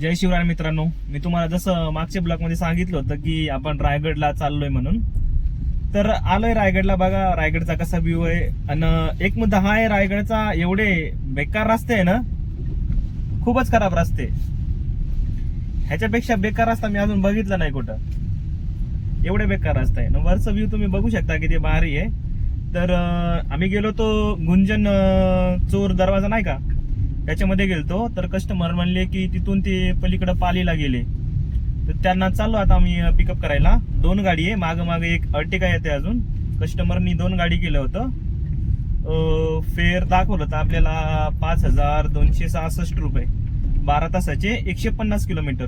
जय शिवराय मित्रांनो. मी तुम्हाला जसं मागच्या ब्लॉकमध्ये सांगितलं होतं की आपण रायगडला चाललोय म्हणून. तर आलोय रायगडला बघा रायगडचा कसा व्ह्यू आहे. आणि एक मुद्दा हा आहे रायगडचा एवढे बेकार रस्ते आहे ना खूपच खराब रस्ते. ह्याच्यापेक्षा बेकार रस्ता मी अजून बघितला नाही कुठं. एवढे बेकार रस्ता आहे. वरचं व्ह्यू तुम्ही बघू शकता किती भारी आहे. तर आम्ही गेलो तो गुंजन चोर दरवाजा नाही का? त्याच्यामध्ये गेलतो तर कस्टमर म्हणले की तिथून ते पलीकडं पालीला गेले. तर त्यांना चाललो आता आम्ही पिकअप करायला. दोन गाडी आहे मागं मागं एक अर्टिका येते अजून. कस्टमरनी दोन गाडी केलं होतं. फेअर दाखवलं होतं आपल्याला पाच हजार दोनशे सहासष्ट रुपये. बारा तासाचे एकशे पन्नास किलोमीटर.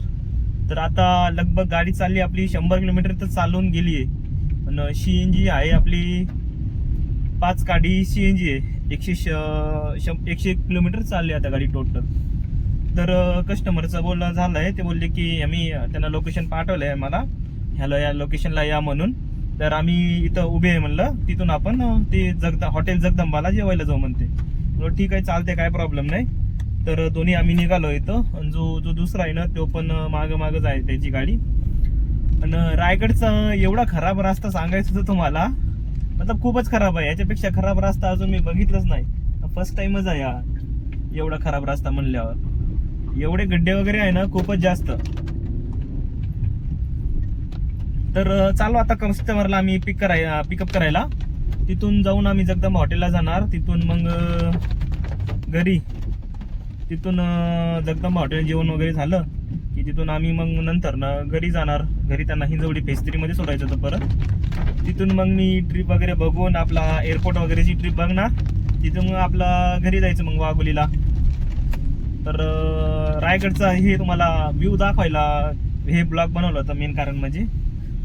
तर आता लगभग गाडी चालली आपली शंभर किलोमीटर तर चालून गेली आहे पण सी एन जी आहे आपली. पाच गाडी सी एन जी आहे. एकशे श- शं- एकशे एक किलोमीटर चालली आता गाडी टोटल. तर कस्टमरचं बोलणं झालं आहे ते बोलले की आम्ही त्यांना लोकेशन पाठवलं आहे मला ह्याला या लोकेशनला या म्हणून. तर आम्ही इथं उभे आहे म्हणलं. तिथून आपण ते जगदा हॉटेल जगदंबाला जेवायला जाऊ म्हणते. ठीक आहे चालते काय प्रॉब्लेम नाही. तर दोन्ही आम्ही निघालो इथं. आणि जो जो दुसरा आहे ना तो पण माग मागच आहे त्याची गाडी. आणि रायगडचा एवढा खराब रस्ता सांगायचं होतं तुम्हाला मतलब खूपच खराब आहे. याच्यापेक्षा खराब रस्ता अजून मी बघितलंच नाही. फर्स्ट टाइमच आहे हा. एवढा खराब रस्ता म्हणल्यावर. एवढे गड्डे वगैरे आहे ना खूपच जास्त. तर चालू आता कस्टमरला आम्ही पिक कराय पिकअप करायला. तिथून जाऊन आम्ही जगदंबा हॉटेलला जाणार. तिथून मग घरी. तिथून जगदम जगदंबा हॉटेल जेवण वगैरे झालं. की तिथून आम्ही मग नंतर ना घरी जाणार. घरी त्यांना हिंजवडी फेस्त्रीमध्ये सोडायचं होतं परत. तिथून मग मी ट्रिप वगैरे बघून आपला एअरपोर्ट वगैरेची ट्रिप बघणार. तिथून मग आपला घरी जायचं मग वाघोलीला. तर रायगडचा हे तुम्हाला व्ह्यू दाखवायला हे ब्लॉग बनवलं होतं मेन कारण म्हणजे.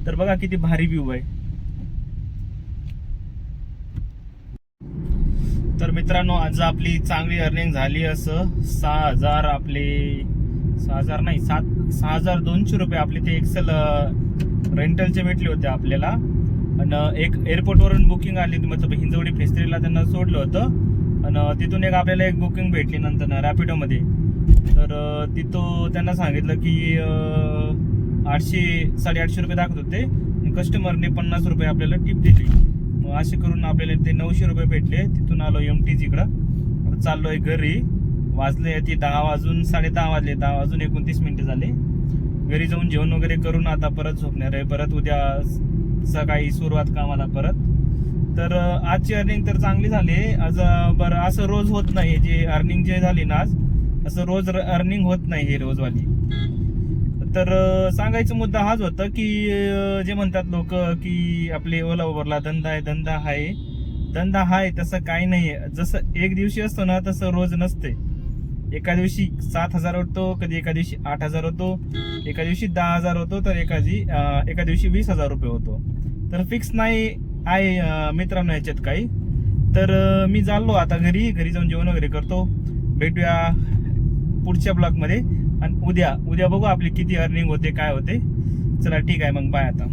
तर बघा किती भारी व्ह्यू आहे. तर मित्रांनो आज आपली चांगली अर्निंग झाली असं. सहा हजार आपले सहा हजार नाही सात सहा हजार दोनशे रुपये आपले ते एक्सेल रेंटलचे भेटले होते आपल्याला. आणि एक एअरपोर्टवरून बुकिंग आली होती मतलब हिंजवडी फेस्त्रीला त्यांना सोडलं होतं. आणि तिथून एक आपल्याला एक बुकिंग भेटली नंतर रॅपिडोमध्ये तर तिथं त्यांना सांगितलं की आठशे साडेआठशे रुपये दाखवत होते. आणि कस्टमरने पन्नास रुपये आपल्याला टिप दिली. मग असे करून आपल्याला ते नऊशे रुपये भेटले. तिथून आलो एम टी जिकडं चाललो चाललोय घरी. वाजले ती दहा वाजून साडे दहा वाजले दहा वाजून एकोणतीस मिनिटं झाले. घरी जाऊन जेवण वगैरे करून आता परत झोपणार आहे. परत उद्या सकाळी सुरुवात कामाला परत. तर आजची अर्निंग तर चांगली झाली. आज बरं असं रोज होत नाही. जे अर्निंग जे झाली ना आज असं रोज अर्निंग होत नाही हे रोजवाली. तर सांगायचा मुद्दा हाच होता की जे म्हणतात लोक की आपले ओला उबरला धंदा आहे धंदा आहे. धंदा आहे तसं काही नाही जसं एक दिवशी असतो ना तसं रोज नसते. एका दिवशी सात हजार होतो कधी एका दिवशी आठ हजार होतो एका दिवशी दहा हजार होतो तर एका दिवशी एका दिवशी वीस हजार रुपये होतो. तर फिक्स नाही आहे मित्रांना मित्रांनो याच्यात काही. तर मी चाललो आता घरी घरी जाऊन जेवण वगैरे करतो. भेटूया पुढच्या ब्लॉकमध्ये आणि उद्या उद्या बघू आपली किती अर्निंग होते काय होते. चला ठीक आहे मग बाय आता.